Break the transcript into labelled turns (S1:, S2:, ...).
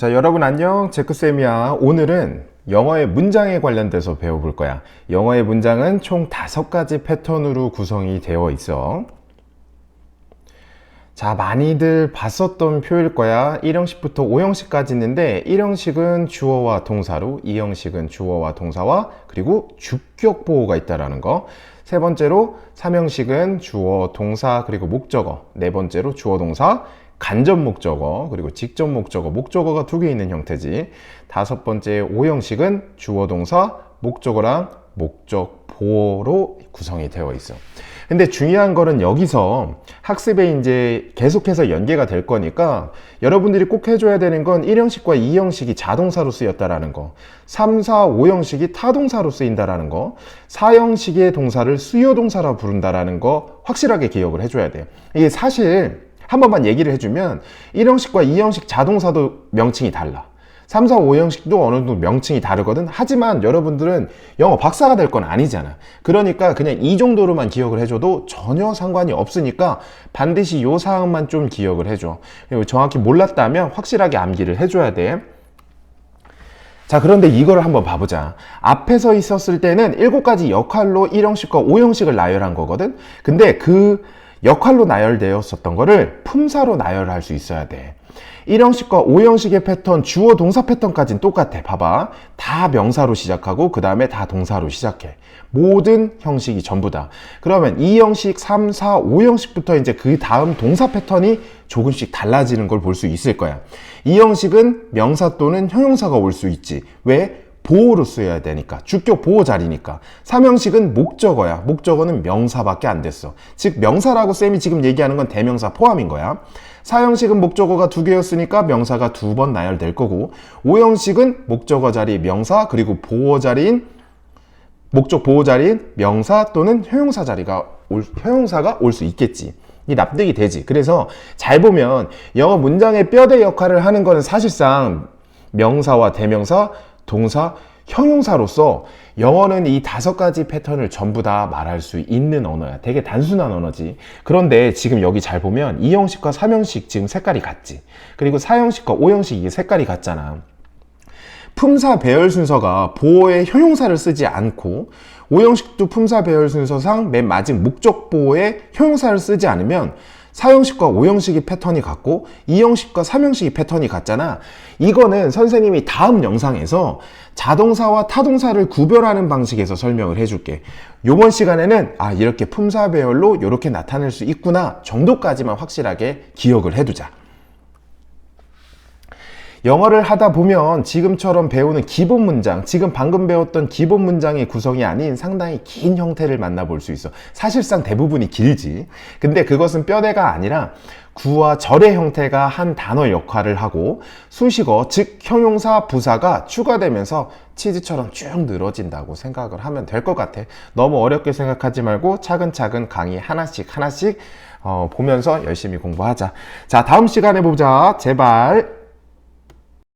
S1: 자, 여러분 안녕. 제크쌤이야. 오늘은 영어의 문장에 관련돼서 배워볼 거야. 영어의 문장은 총 다섯 가지 패턴으로 구성이 되어 있어. 자, 많이들 봤었던 표일 거야. 1형식부터 5형식까지 있는데, 1형식은 주어와 동사로, 2형식은 주어와 동사와, 그리고 주격 보호가 있다라는 거. 세 번째로 3형식은 주어, 동사, 그리고 목적어. 네 번째로 주어, 동사, 간접 목적어, 그리고 직접 목적어, 목적어가 두 개 있는 형태지. 다섯 번째 5형식은 주어, 동사, 목적어랑 목적 보호로 구성이 되어 있어. 근데 중요한 거는 여기서 학습에 이제 계속해서 연계가 될 거니까 여러분들이 꼭 해줘야 되는 건 1형식과 2형식이 자동사로 쓰였다라는 거, 3, 4, 5형식이 타동사로 쓰인다라는 거, 4형식의 동사를 수요동사라 부른다라는 거 확실하게 기억을 해줘야 돼요. 이게 사실 한 번만 얘기를 해주면 1형식과 2형식 자동사도 명칭이 달라. 3, 4, 5형식도 어느 정도 명칭이 다르거든. 하지만 여러분들은 영어 박사가 될 건 아니잖아. 그러니까 그냥 이 정도로만 기억을 해줘도 전혀 상관이 없으니까 반드시 요 사항만 좀 기억을 해줘. 그리고 정확히 몰랐다면 확실하게 암기를 해줘야 돼. 자, 그런데 이거를 한번 봐보자. 앞에서 있었을 때는 일곱 가지 역할로 1형식과 5형식을 나열한 거거든? 근데 그 역할로 나열되었었던 거를 품사로 나열할 수 있어야 돼. 1형식과 5형식의 패턴, 주어 동사 패턴까지는 똑같아. 봐봐. 다 명사로 시작하고, 그 다음에 다 동사로 시작해. 모든 형식이 전부 다. 그러면 2형식, 3, 4, 5형식부터 이제 그 다음 동사 패턴이 조금씩 달라지는 걸 볼 수 있을 거야. 2형식은 명사 또는 형용사가 올 수 있지. 왜? 보호로 쓰여야 되니까 주격 보호 자리니까. 3형식은 목적어야. 목적어는 명사밖에 안 됐어. 즉 명사라고 쌤이 지금 얘기하는 건 대명사 포함인 거야. 4형식은 목적어가 두 개였으니까 명사가 두 번 나열될 거고 5형식은 목적어 자리 명사 그리고 보호 자리인 목적 보호 자리인 명사 또는 형용사 자리가 올, 형용사가 올 수 있겠지. 이 납득이 되지. 그래서 잘 보면 영어 문장의 뼈대 역할을 하는 거는 사실상 명사와 대명사 동사, 형용사로서 영어는 이 다섯 가지 패턴을 전부 다 말할 수 있는 언어야. 되게 단순한 언어지. 그런데 지금 여기 잘 보면 2형식과 3형식 지금 색깔이 같지. 그리고 4형식과 5형식 이게 색깔이 같잖아. 품사 배열 순서가 보호의 형용사를 쓰지 않고 5형식도 품사 배열 순서상 맨 마지막 목적 보호의 형용사를 쓰지 않으면 4형식과 5형식이 패턴이 같고 2형식과 3형식이 패턴이 같잖아. 이거는 선생님이 다음 영상에서 자동사와 타동사를 구별하는 방식에서 설명을 해줄게. 요번 시간에는 아 이렇게 품사 배열로 이렇게 나타낼 수 있구나 정도까지만 확실하게 기억을 해두자. 영어를 하다 보면 지금처럼 배우는 기본 문장, 지금 방금 배웠던 기본 문장의 구성이 아닌 상당히 긴 형태를 만나볼 수 있어. 사실상 대부분이 길지. 근데 그것은 뼈대가 아니라 구와 절의 형태가 한 단어 역할을 하고 수식어, 즉 형용사, 부사가 추가되면서 치즈처럼 쭉 늘어진다고 생각을 하면 될 것 같아. 너무 어렵게 생각하지 말고 차근차근 강의 하나씩 하나씩 어, 보면서 열심히 공부하자. 자, 다음 시간에 보자. 제발.